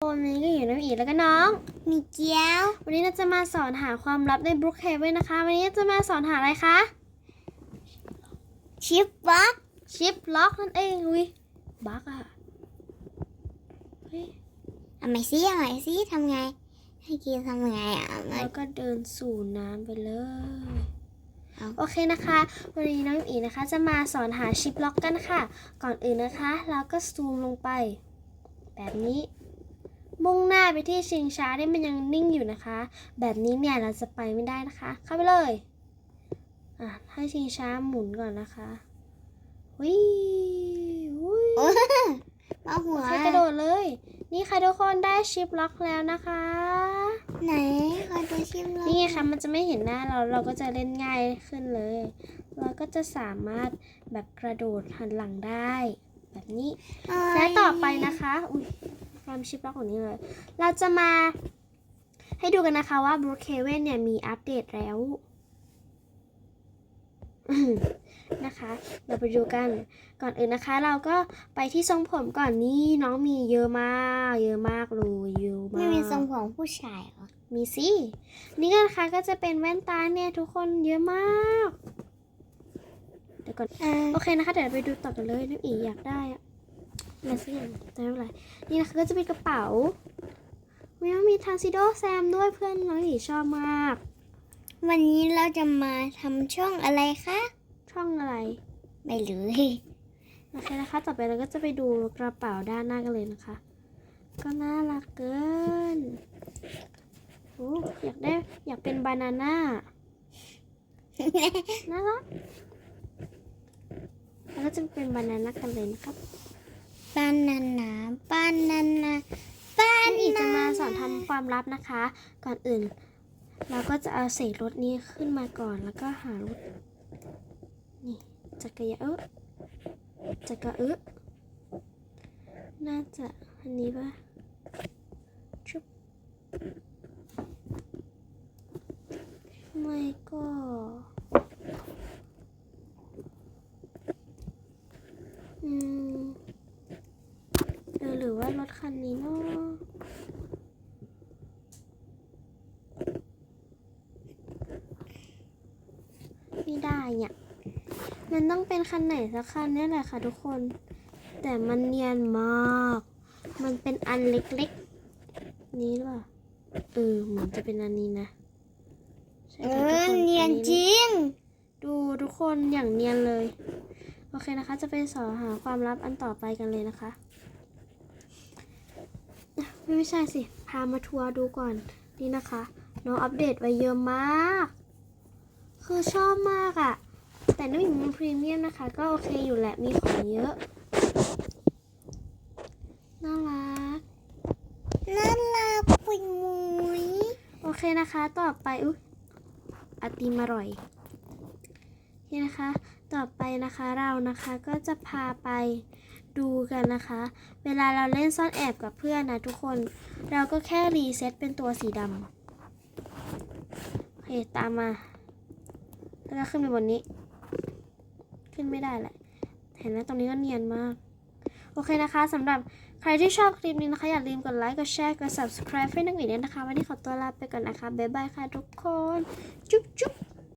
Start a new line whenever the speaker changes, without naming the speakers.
วันนี้ก็อยู่น้ำอีแล้วก็น้อง
มีเกี๊ยว
วันนี้เราจะมาสอนหาความลับในบรูคเฮเว่นนะคะ วันนี้จะมาสอนหาอะไรคะ
ชิปบ็อก
ชิปล็อกนั่นเองอุ้ยบักอะเฮ้ย
เอาใหม่ซิเอาใหม่ซิทำไง ให้กินทำไงอะมัน
แล้วก็เดินสู่น้ำไปเลย
เอา
โอเคนะคะ วันนี้น้องอีนะคะ จะมาสอนหาชิปล็อกกันค่ะ ก่อนอื่นนะคะ เราก็ซูมลงไป แบบนี้ มุ่งหน้าไปที่ชิงช้าที่มันยังนิ่งอยู่นะคะ แบบนี้เนี่ยเราจะไปไม่ได้นะคะ เข้าไปเลยอะให้ชิงช้าหมุนก่อนนะคะวิวิ
โอ้มาหัว
ใครกระโดดเลย นี่ค่ะทุกคนได้ชิปล็อกแล้วนะคะ
ไหนขอดูชิปล็อก
นี่ไงคะมันจะไม่เห็นหน้าเราเราก็จะเล่นง่ายขึ้นเลย เราก็จะสามารถแบบกระโดดหันหลังได้ แบบนี้
เอ้ย
และต่อไปนะคะอุ้ย ความชิปล็อกของนี้เลย เราจะมาให้ดูกันนะคะว่า Brookhaven เนี่ยมีอัปเดตแล้วนะคะ เราไปดูกัน ก่อนอื่นนะคะ เราก็ไปที่ทรงผมก่อนนี่น้องมีเยอะมาก เยอะมากเลยเยอะมาก
ไม่มีทรงผมผู้ชายเหรอ
มีสิ นี่ก็นะคะก็จะเป็นแว่นตาเนี่ยทุกคนเยอะมาก เดี๋ยวก่อน
เออ
โอเคนะคะ เดี๋ยวเราไปดูต่อกันเลยน้ำอีอยากได้อะ อะไรสักอย่างแต่ไม่เป็นไรนี่นะคะก็จะเป็นกระเป๋ามีมีทางซิโดแซมด้วยเพื่อนน้องอีชอบมาก
วันนี้เราจะมาทำช่องอะไรคะ
ช่องอะไร
ไม่รู้
โอเคนะคะ ต่อไปเราก็จะไปดูกระเป๋าด้านหน้ากันเลยนะคะ ก็น่ารักเกินโอ้อยากได้อยากเป็นบานาน่า น่ารักแล้วก็จะเป็นบานาน่ากันเลยนะครับ
ปานานนาปานานาปา
อัน
น
อีกจะมาสอนทำความลับนะคะ ก่อนอื่น เราก็จะเอาเศษรถนี้ขึ้นมาก่อนแล้วก็หารถนี่จักรยานเออจักรเออน่าจะอันนี้ปะชุบไม่ก็อืมเออหรือว่าร ถคันนี้เนาะไม่ได้เนี่ย มันต้องเป็นคันไหนสักคันนี่แหละค่ะทุกคน แต่มันเนียนมาก มันเป็นอันเล็กๆ นี้หรือเปล่า เออเหมือนจะเป็นอันนี้นะ
เออ
คน
เนียนจริง
ดูทุกคนอย่างเนียนเลย โอเคนะคะ จะไปสอหาความลับอันต่อไปกันเลยนะคะ ไม่ใช่สิ พามาทัวร์ดูก่อน นี่นะคะ น้องอัปเดตไว้เยอะมาก คือชอบมากอะ่ะ แต่น้ำหญิงมันพรีเมียมนะคะ ก็โอเคอยู่แหละ มีของเยอะ น่ารัก
น่ารักปุยมุย
โอเคนะคะ ต่อไป อุ๊ยไอติมอร่อยนี่นะคะ ต่อไปนะคะเรานะคะก็จะพาไป ดูกันนะคะ เวลาเราเล่นซ่อนแอบกับเพื่อนนะทุกคน เราก็แค่รีเซ็ตเป็นตัวสีดำโอเคตามมา แล้วก็ขึ้นไปบนนี้ ขึ้นไม่ได้แหละ เห็นไหมตรงนี้ก็เนียนมาก โอเคนะคะสำหรับใครที่ชอบคลิปนี้นะคะ อย่าลืมกดไลค์ กดแชร์ กด subscribe ให้นักหนีด้วยนะคะ วันนี้ขอตัวลาไปก่อนนะคะ บ๊ายบายค่ะทุกคน จุ๊บจุ๊บ